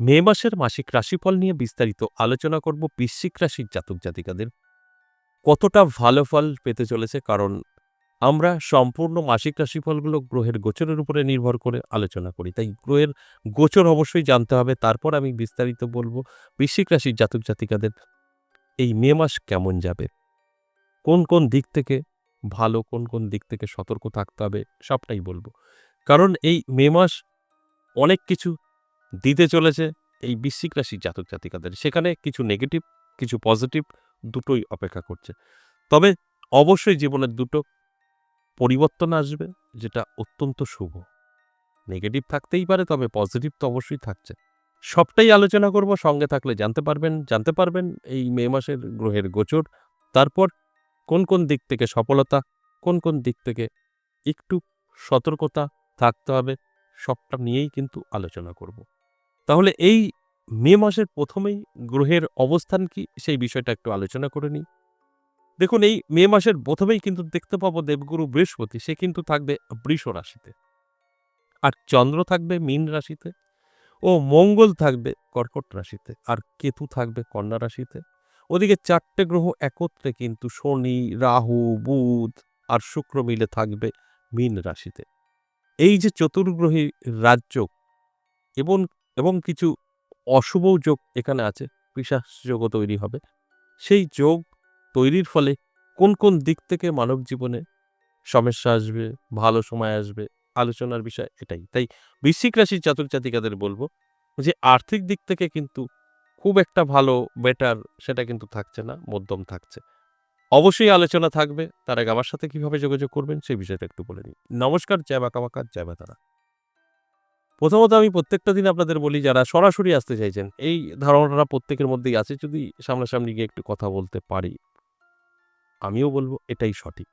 মে মাসের মাসিক রাশিফল নিয়ে বিস্তারিত আলোচনা করব বৃশ্চিক রাশির জাতক জাতিকাদের। কতটা ভালো ফল পেতে চলেছে? কারণ আমরা সম্পূর্ণ মাসিক রাশিফলগুলো গ্রহের গোচরের উপরে নির্ভর করে আলোচনা করি। তাই গ্রহের গোচর অবশ্যই জানতে হবে। তারপর আমি বিস্তারিত বলব বৃশ্চিক রাশির জাতক জাতিকাদের এই মে মাস কেমন যাবে? কোন কোন দিক থেকে ভালো, কোন কোন দিক থেকে সতর্ক থাকতে হবে, সবটাই বলব। কারণ এই মে মাস অনেক কিছু দিতে চলেছে এই বৃশ্চিক রাশির জাতক জাতিকাদের। সেখানে কিছু নেগেটিভ কিছু পজিটিভ দুটোই অপেক্ষা করছে। তবে অবশ্যই জীবনের দুটো পরিবর্তন আসবে, যেটা অত্যন্ত শুভ। নেগেটিভ থাকতেই পারে, তবে পজিটিভ তো অবশ্যই থাকছে। সবটাই আলোচনা করব, সঙ্গে থাকলে জানতে পারবেন জানতে পারবেন এই মে মাসের গ্রহের গোচর। তারপর কোন কোন দিক থেকে সফলতা, কোন কোন দিক থেকে একটু সতর্কতা থাকতে হবে, সবটা নিয়েই কিন্তু আলোচনা করব। তাহলে এই মে মাসের প্রথমেই গ্রহের অবস্থান কি? সেই বিষয়টা একটু আলোচনা করে নিই। দেখুন, এই মে মাসের প্রথমেই কিন্তু দেখতে পাবো দেবগুরু বৃহস্পতি, সে কিন্তু থাকবে বৃষ রাশিতে। আর চন্দ্র থাকবে মীন রাশিতে ও মঙ্গল থাকবে কর্কট রাশিতে আর কেতু থাকবে কন্যা রাশিতে। ওদিকে চারটে গ্রহ একত্রে কিন্তু শনি, রাহু, বুধ আর শুক্র মিলে থাকবে মীন রাশিতে। এই যে চতুর্গ্রহী রাজ্য এবং এবং কিছু অশুভ যোগ এখানে আছে পিসাস যোগও তৈরি হবে। সেই যোগ তৈরির ফলে কোন কোন দিক থেকে মানব জীবনে সমস্যা আসবে, ভালো সময় আসবে, আলোচনার বিষয় এটাই। তাই বৃশ্চিক রাশির জাতক বলব যে, আর্থিক দিক থেকে কিন্তু খুব একটা ভালো বেটার সেটা কিন্তু থাকছে না, মধ্যম থাকছে। অবশ্যই আলোচনা থাকবে, তার আগে আমার সাথে কীভাবে যোগাযোগ করবেন সেই বিষয়টা একটু বলে নিই। নমস্কার, জয় বাঁকা বাঁকা জয় বাতারা প্রথমত আমি প্রত্যেকটা দিন আপনাদের বলি, যারা সরাসরি আসতে চাইছেন, এই ধারণাটা প্রত্যেকের মধ্যেই আছে, যদি সামনাসামনি গিয়ে একটু কথা বলতে পারি। আমিও বলব, এটাই সঠিক।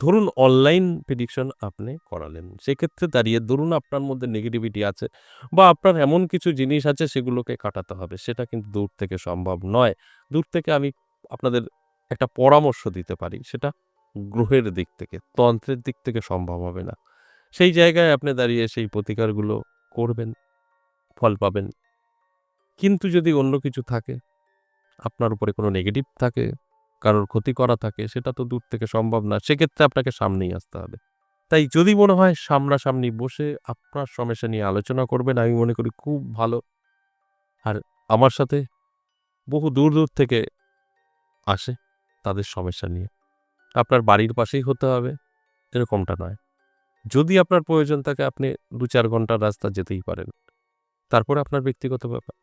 ধরুন অনলাইন প্রেডিকশন আপনি করালেন। সেক্ষেত্রে দাঁড়িয়ে ধরুন, আপনার মধ্যে নেগেটিভিটি আছে বা আপনার এমন কিছু জিনিস আছে, সেগুলোকে কাটাতে হবে। সেটা কিন্তু দূর থেকে সম্ভব নয়। দূর থেকে আমি আপনাদের একটা পরামর্শ দিতে পারি। সেটা গ্রহের দিক থেকে, তন্ত্রের দিক থেকে সম্ভব হবে না। সেই জায়গায় আপনি দাঁড়িয়ে সেই প্রতিকারগুলো করবেন, ফল পাবেন। কিন্তু যদি অন্য কিছু থাকে, আপনার উপরে কোনো নেগেটিভ থাকে, কারোর ক্ষতি করা থাকে, সেটা তো দূর থেকে সম্ভব না, সেক্ষেত্রে আপনাকে সামনেই আসতে হবে। তাই যদি মনে হয় সামনাসামনি বসে আপনার সমস্যা নিয়ে আলোচনা করবেন, আমি মনে করি খুব ভালো। আর আমার সাথে বহু দূর দূর থেকে আসে তাদের সমস্যা নিয়ে। আপনার বাড়ির পাশেই হতে হবে, এরকমটা নয়। যদি আপনার প্রয়োজন থাকে, আপনি দু চার ঘণ্টার রাস্তা যেতেই পারেন। তারপরে আপনার ব্যক্তিগত ব্যাপার।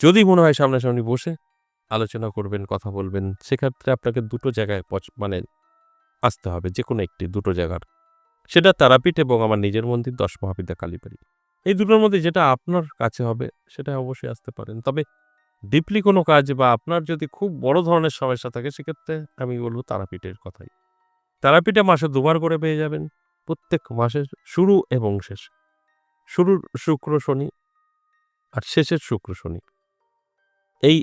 যদি মনে হয় সামনাসামনি বসে আলোচনা করবেন, কথা বলবেন, সেক্ষেত্রে আপনাকে দুটো জায়গায় মানে আসতে হবে যে কোনো একটি, দুটো জায়গার। সেটা তারাপীঠ এবং আমার নিজের মন্দির দশ মহাবিদ্যা কালীবাড়ি। এই দুটোর মধ্যে যেটা আপনার কাছে হবে সেটা অবশ্যই আসতে পারেন। তবে ডিপলি কোনো কাজ বা আপনার যদি খুব বড় ধরনের সমস্যা থাকে, সেক্ষেত্রে আমি বলব তারাপীঠের কথাই। তারাপীঠে মাসে দুবার করে পেয়ে যাবেন। প্রত্যেক মাসের শুরু এবং শেষ। শুরুর শুক্র শনি আর শেষের শুক্র শনি। এই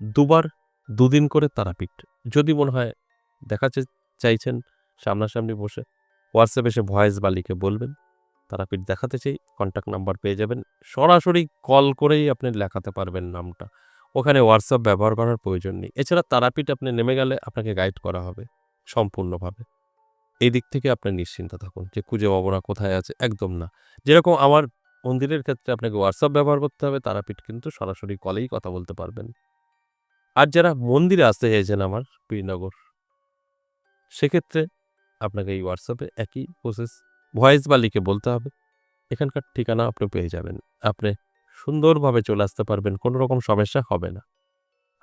দুবার দুদিন করে তারাপীঠ। যদি মনে হয় দেখাতে চাইছেন সামনাসামনি বসে, হোয়াটসঅ্যাপে এসে ভয়েস বা লিখে বলবেন, তারাপীঠ দেখাতে চাই কন্ট্যাক্ট নাম্বার পেয়ে যাবেন। সরাসরি কল করেই আপনি লেখাতে পারবেন নামটা। ওখানে হোয়াটসঅ্যাপ ব্যবহার করার প্রয়োজন নেই। এছাড়া তারাপীঠ আপনি নেমে গেলে আপনাকে গাইড করা হবে, সম্পূর্ণভাবে। এই দিক থেকে আপনি নিশ্চিন্ত থাকুন যে খুঁজে পাবো না, কোথায় আছে, একদম না। যেরকম আমার মন্দিরের ক্ষেত্রে আপনাকে হোয়াটসঅ্যাপ ব্যবহার করতে হবে, তারাপীঠ কিন্তু সরাসরি কলেই কথা বলতে পারবেন। আর যারা মন্দিরে আসতে চাইছেন আমার পীরনগর সেক্ষেত্রে আপনাকে এই হোয়াটসঅ্যাপে একই প্রসেস ভয়েস বা লিখে বলতে হবে। এখানকার ঠিকানা আপনি পেয়ে যাবেন। আপনি সুন্দরভাবে চলে আসতে পারবেন, কোনো রকম সমস্যা হবে না।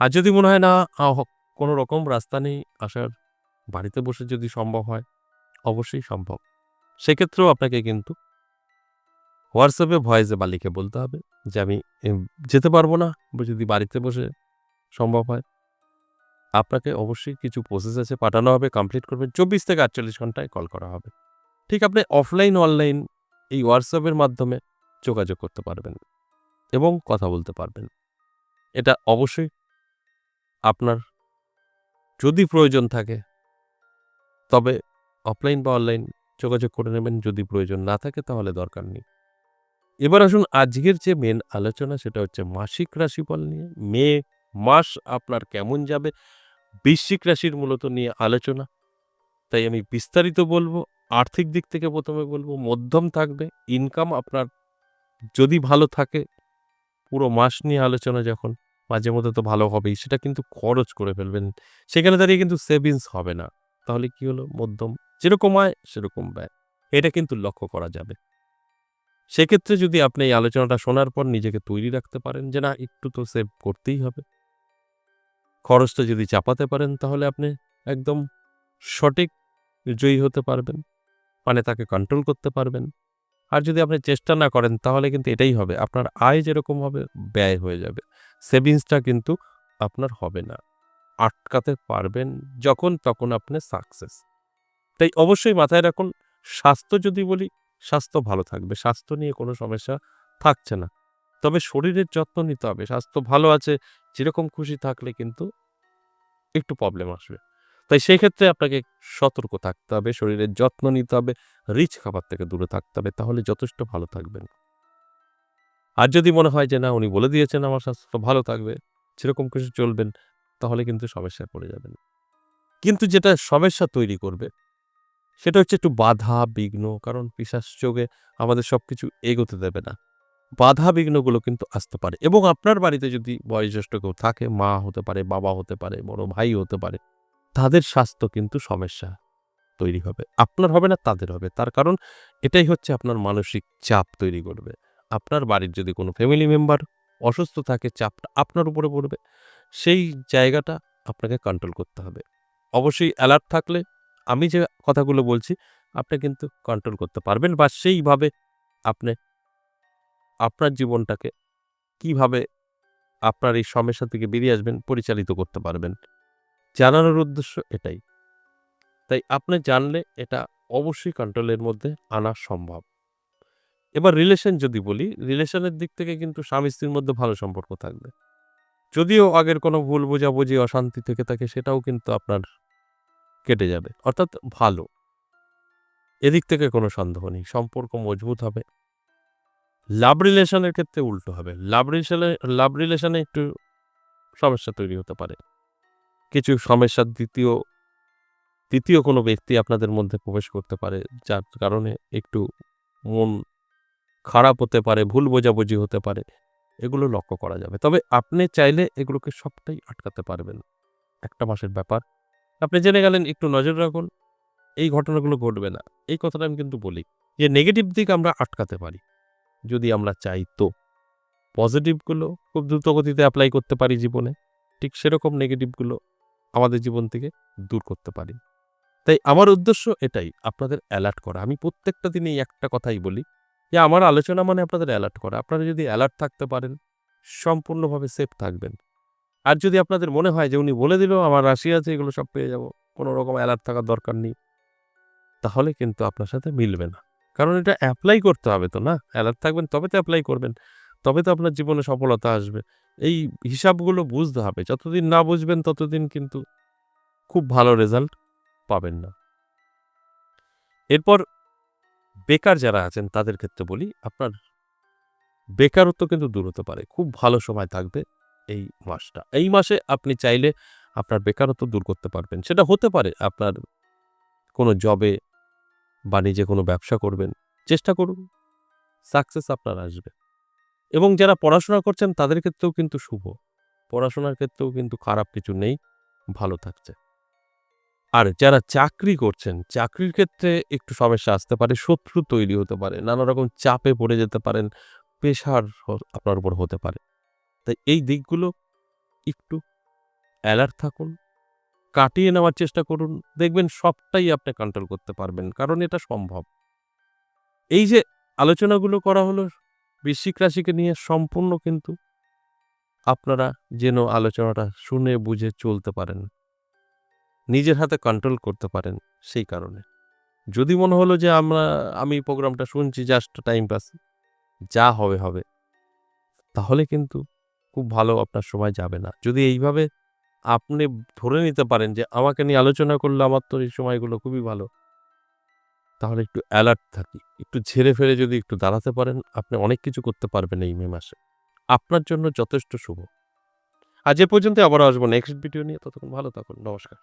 আর যদি মনে হয় না কোনো রকম রাস্তা নেই, আসার বাড়িতে বসে যদি সম্ভব হয় অবশ্যই সম্ভব। সেক্ষেত্রেও আপনাকে কিন্তু হোয়াটসঅ্যাপে ভয়েসে বা লিখে বলতে হবে যে, আমি যেতে পারব না। যদি বাড়িতে বসে সম্ভব হয়। আপনাকে অবশ্যই কিছু প্রসেস আছে পাঠানো হবে কমপ্লিট করবেন চব্বিশ থেকে আটচল্লিশ ঘন্টায় কল করা হবে। ঠিক আপনি অফলাইন অনলাইন এই হোয়াটসঅ্যাপের মাধ্যমে যোগাযোগ করতে পারবেন এবং কথা বলতে পারবেন। এটা অবশ্যই আপনার যদি প্রয়োজন থাকে, তবে অফলাইন বা অনলাইন যোগাযোগ করে নেবেন যদি প্রয়োজন না থাকে তাহলে দরকার নেই। এবার আসুন আজকের যে মেন আলোচনা সেটা হচ্ছে মাসিক রাশিফল নিয়ে। মে মাস আপনার কেমন যাবে? বৃশ্চিক রাশির মূলত নিয়ে আলোচনা। তাই আমি বিস্তারিত বলব, আর্থিক দিক থেকে প্রথমে বলব, মধ্যম থাকবে ইনকাম আপনার যদি ভালো থাকে, পুরো মাস নিয়ে আলোচনা যখন মাঝে মধ্যে তো ভালো হবেই, সেটা কিন্তু খরচ করে ফেলবেন। সেখানে দাঁড়িয়ে কিন্তু সেভিংস হবে না। তাহলে কি হলো? মধ্যম যেরকম আয় সেরকম ব্যয়। এটা কিন্তু লক্ষ্য করা যাবে। সেক্ষেত্রে যদি আপনি এই আলোচনাটা শোনার পর নিজেকে তৈরি রাখতে পারেন যে, না, একটু তো সেভ করতেই হবে। খরচটা যদি চাপাতে পারেন, তাহলে আপনি একদম সঠিক জয়ী হতে পারবেন। মানে তাকে কন্ট্রোল করতে পারবেন। আর যদি আপনি চেষ্টা না করেন, তাহলে কিন্তু এটাই হবে। আপনার আয় যেরকম হবে, ব্যয় হয়ে যাবে। সেভিংসটা কিন্তু আপনার হবে না। আটকাতে পারবেন যখন তখন আপনি সাকসেস তাই অবশ্যই মাথায় রাখুন, স্বাস্থ্য যদি বলি, স্বাস্থ্য ভালো থাকবে। স্বাস্থ্য নিয়ে কোনো সমস্যা থাকছে না। তবে শরীরের যত্ন নিতে হবে। স্বাস্থ্য ভালো আছে, যেরকম খুশি থাকলে কিন্তু একটু প্রবলেম আসবে। তাই সেই ক্ষেত্রে আপনাকে সতর্ক থাকতে হবে, শরীরের যত্ন নিতে হবে রিচ খাবার থেকে দূরে থাকতে হবে, তাহলে যথেষ্ট ভালো থাকবেন। আর যদি মনে হয় যে, না, উনি বলে দিয়েছেন আমার স্বাস্থ্য ভালো থাকবে, যেরকম কিছু চলবেন তাহলে কিন্তু সমস্যায় পড়ে যাবেন। কিন্তু যেটা সমস্যা তৈরি করবে সেটা হচ্ছে একটু বাধা, বিঘ্ন, কারণ পিসাস যোগে আমাদের সব কিছু এগোতে দেবে না। বাধা, বিঘ্নগুলো কিন্তু আসতে পারে এবং আপনার বাড়িতে যদি বয়োজ্যেষ্ঠ কেউ থাকে, মা হতে পারে, বাবা হতে পারে, বড় ভাই হতে পারে, তাদের স্বাস্থ্য কিন্তু সমস্যা তৈরি হবে। আপনার হবে না, তাদের হবে। তার কারণ এটাই হচ্ছে আপনার মানসিক চাপ তৈরি করবে। আপনার বাড়ির যদি কোনো ফ্যামিলি মেম্বার অসুস্থ থাকে, চাপটা আপনার উপরে পড়বে। সেই জায়গাটা আপনাকে কন্ট্রোল করতে হবে। অবশ্যই অ্যালার্ট থাকলে আমি যে কথাগুলো বলছি, আপনি কিন্তু কন্ট্রোল করতে পারবেন বা সেইভাবে আপনি আপনার জীবনটাকে কীভাবে আপনার এই সমস্যা থেকে বেরিয়ে আসবেন পরিচালিত করতে পারবেন। জানানোর উদ্দেশ্য এটাই। তাই আপনি জানলে এটা অবশ্যই কন্ট্রোলের মধ্যে আনা সম্ভব। এবার রিলেশন যদি বলি রিলেশনের দিক থেকে কিন্তু স্বামী স্ত্রীর মধ্যে ভালো সম্পর্ক থাকবে। যদিও আগের কোনো ভুল বোঝাবুঝি, অশান্তি থেকে থাকে, সেটাও কিন্তু আপনার কেটে যাবে, অর্থাৎ ভালো। এদিক থেকে কোনো সন্দেহ নেই, সম্পর্ক মজবুত হবে। লাভ রিলেশনের ক্ষেত্রে উল্টো হবে। লাভ রিলেশনে লাভ রিলেশনে একটু সমস্যা তৈরি হতে পারে। কিছু সমস্যার দ্বিতীয় তৃতীয় কোনো ব্যক্তি আপনাদের মধ্যে প্রবেশ করতে পারে, যার কারণে একটু মন খারাপ হতে পারে, ভুল বোঝাবুঝি হতে পারে, এগুলো লক্ষ্য করা যাবে। তবে আপনি চাইলে এগুলোকে সবটাই আটকাতে পারবেন। একটা মাসের ব্যাপার। আপনি জেনে গেলেন, একটু নজর রাখুন, এই ঘটনাগুলো ঘটবে না। এই কথাটা আমি কিন্তু বলি যে নেগেটিভ দিক আমরা আটকাতে পারি। যদি আমরা চাই তো। পজিটিভগুলো খুব দ্রুত গতিতে অ্যাপ্লাই করতে পারি জীবনে। ঠিক সেরকম নেগেটিভগুলো আমাদের জীবন থেকে দূর করতে পারি। তাই আমার উদ্দেশ্য এটাই, আপনাদের অ্যালার্ট করা। আমি প্রত্যেকটা দিনেই একটা কথাই বলি যে, আমার আলোচনা মানে আপনাদের অ্যালার্ট করা। আপনারা যদি অ্যালার্ট থাকতে পারেন, সম্পূর্ণভাবে সেফ থাকবেন। আর যদি আপনাদের মনে হয় যে উনি বলে দিল আমার রাশি আছে, এগুলো সব পেয়ে যাব, কোনো রকম অ্যালার্ট থাকার দরকার নেই, তাহলে কিন্তু আপনার সাথে মিলবে না। কারণ এটা অ্যাপ্লাই করতে হবে তো না? অ্যালার্ট থাকবেন, তবে তো অ্যাপ্লাই করবেন, তবে তো আপনার জীবনে সফলতা আসবে। এই হিসাবগুলো বুঝতে হবে, যতদিন না বুঝবেন ততদিন কিন্তু খুব ভালো রেজাল্ট পাবেন না। এরপর বেকার যারা আছেন, তাদের ক্ষেত্রে বলি, আপনার বেকারত্ব কিন্তু দূর হতে পারে, খুব ভালো সময় থাকবে। এই মাসটা। এই মাসে আপনি চাইলে আপনার বেকারত্ব দূর করতে পারবেন। সেটা হতে পারে আপনার কোনো জবে বা নিজে কোনো ব্যবসা করবেন। চেষ্টা করুন। সাকসেস আপনার আসবে। এবং যারা পড়াশোনা করছেন, তাদের ক্ষেত্রেও কিন্তু শুভ। পড়াশোনার ক্ষেত্রেও কিন্তু খারাপ কিছু নেই, ভালো থাকছে। আর যারা চাকরি করছেন, চাকরির ক্ষেত্রে একটু সমস্যা আসতে পারে, শত্রু তৈরি হতে পারে, নানা রকম চাপে পড়ে যেতে পারেন, পেশার আপনার উপর হতে পারে। তাই এই দিকগুলো একটু অ্যালার্ট থাকুন, কাটিয়ে নেওয়ার চেষ্টা করুন, দেখবেন সবটাই আপনি কন্ট্রোল করতে পারবেন, কারণ এটা সম্ভব। এই যে আলোচনাগুলো করা হলো, বৃশ্চিক রাশিকে নিয়ে সম্পূর্ণ কিন্তু আপনারা যেন আলোচনাটা শুনে বুঝে চলতে পারেন, নিজের হাতে কন্ট্রোল করতে পারেন সেই কারণে। যদি মনে হলো যে আমরা, আমি প্রোগ্রামটা শুনছি জাস্ট টাইম পাস যা হবে হবে, তাহলে কিন্তু খুব ভালো আপনার সময় যাবে না। যদি এইভাবে আপনি ধরে নিতে পারেন যে, আমাকে নিয়ে আলোচনা করলে আমার তো এই সময়গুলো খুবই ভালো। তাহলে একটু অ্যালার্ট থাকি। একটু ঝেড়ে ফেরে যদি একটু দাঁড়াতে পারেন, আপনি অনেক কিছু করতে পারবেন এই মে মাসে। আপনার জন্য যথেষ্ট শুভ। আজ এ পর্যন্ত আবার আসব নেক্সট ভিডিও নিয়ে। ততক্ষণ ভালো থাকুন। নমস্কার।